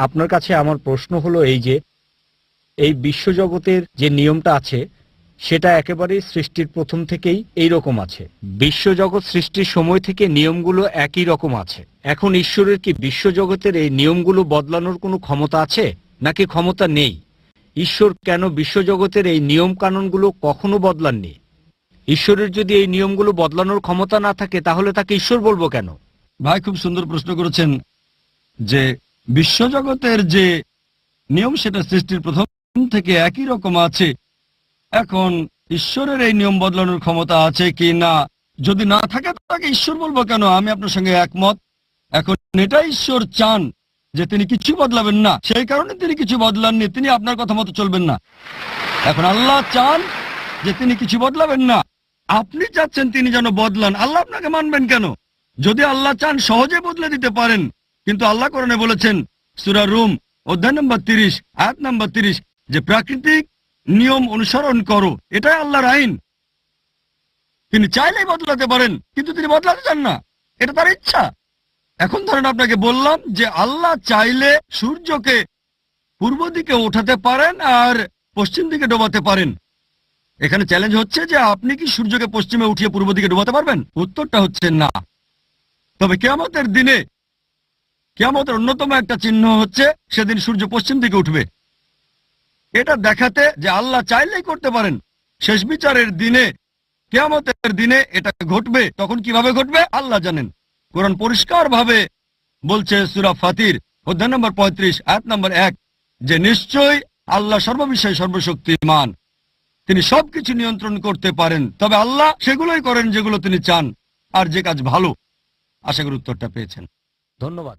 আপনার কাছে আমার প্রশ্ন হলো এই যে, এই বিশ্বজগতের যে নিয়মটা আছে, সেটা একেবারেই সৃষ্টির প্রথম থেকেই এই রকম আছে। বিশ্বজগৎ সৃষ্টির সময় থেকে নিয়মগুলো একই রকম আছে। এখন ঈশ্বরের কি বিশ্বজগতের এই নিয়মগুলো বদলানোর কোনো ক্ষমতা আছে, নাকি ক্ষমতা নেই? ঈশ্বর কেন বিশ্বজগতের এই নিয়ম কানুনগুলো কখনো বদলাননি? ঈশ্বরের যদি এই নিয়মগুলো বদলানোর ক্ষমতা না থাকে, তাহলে তাকে ঈশ্বর বলব কেন? ভাই, খুব সুন্দর প্রশ্ন করেছেন যে বিশ্বজগতের যে নিয়ম সেটা সৃষ্টির প্রথম থেকে একই রকম আছে। এখন ঈশ্বরের এই নিয়ম বদলানোর ক্ষমতা আছে কি না? যদি না থাকে তাকে ঈশ্বর বলব কেন? আমি আপনার সঙ্গে একমত। এখন এটা ঈশ্বর চান যে তিনি কিছু বদলাবেন না। সেই কারণে তিনি কিছু বদলাননি। তিনি আপনার কথা মতো চলবেন না। এখন আল্লাহ চান যে তিনি কিছু বদলাবেন না। আপনি চাচ্ছেন তিনি যেন বদলান। আল্লাহ আপনাকে মানবেন কেন? যদি আল্লাহ চান সহজে বদলে দিতে পারেন কিন্তু আল্লাহ করণে বলেছেন, সুরা রুম, অধ্যায় নম্বর তিরিশ, আয়াত নম্বর তিরিশ, যে প্রাকৃতিক নিয়ম অনুসরণ করো, এটাই আল্লাহর আইন। তিনি চাইলেই বদলাতে পারেন, কিন্তু তিনি বদলাতে চান না। এটা তার ইচ্ছা। এখন ধরেন আপনাকে বললাম যে আল্লাহ চাইলে সূর্যকে পূর্ব দিকে ওঠাতে পারেন আর পশ্চিম দিকে ডোবাতে পারেন। এখানে চ্যালেঞ্জ হচ্ছে যে আপনি কি সূর্যকে পশ্চিমে উঠিয়ে পূর্ব দিকে ডোবাতে পারবেন? উত্তরটা হচ্ছে না। তবে কেয়ামতের দিনে কেয়ামতের অন্যতম একটা চিহ্ন হচ্ছে, সেদিন সূর্য পশ্চিম দিকে উঠবে। এটা দেখাতে যে আল্লাহ চাইলেই করতে পারেন। শেষ বিচারের দিনে, কেয়ামতের দিনে এটা ঘটবে, তখন কীভাবে ঘটবে? আল্লাহ জানেন। কোরআন পরিষ্কার ভাবে বলছে সুরা ফাতির, অধ্যায় নম্বর পঁয়ত্রিশ, আয়াত নম্বর এক, যে নিশ্চয় আল্লাহ সর্ববিষয়ে সর্বশক্তিমান। তিনি সবকিছু নিয়ন্ত্রণ করতে পারেন, তবে আল্লাহ সেগুলোই করেন যেগুলো তিনি চান, আর যে কাজ ভালো। আশা করি উত্তরটা পেয়েছেন। ধন্যবাদ।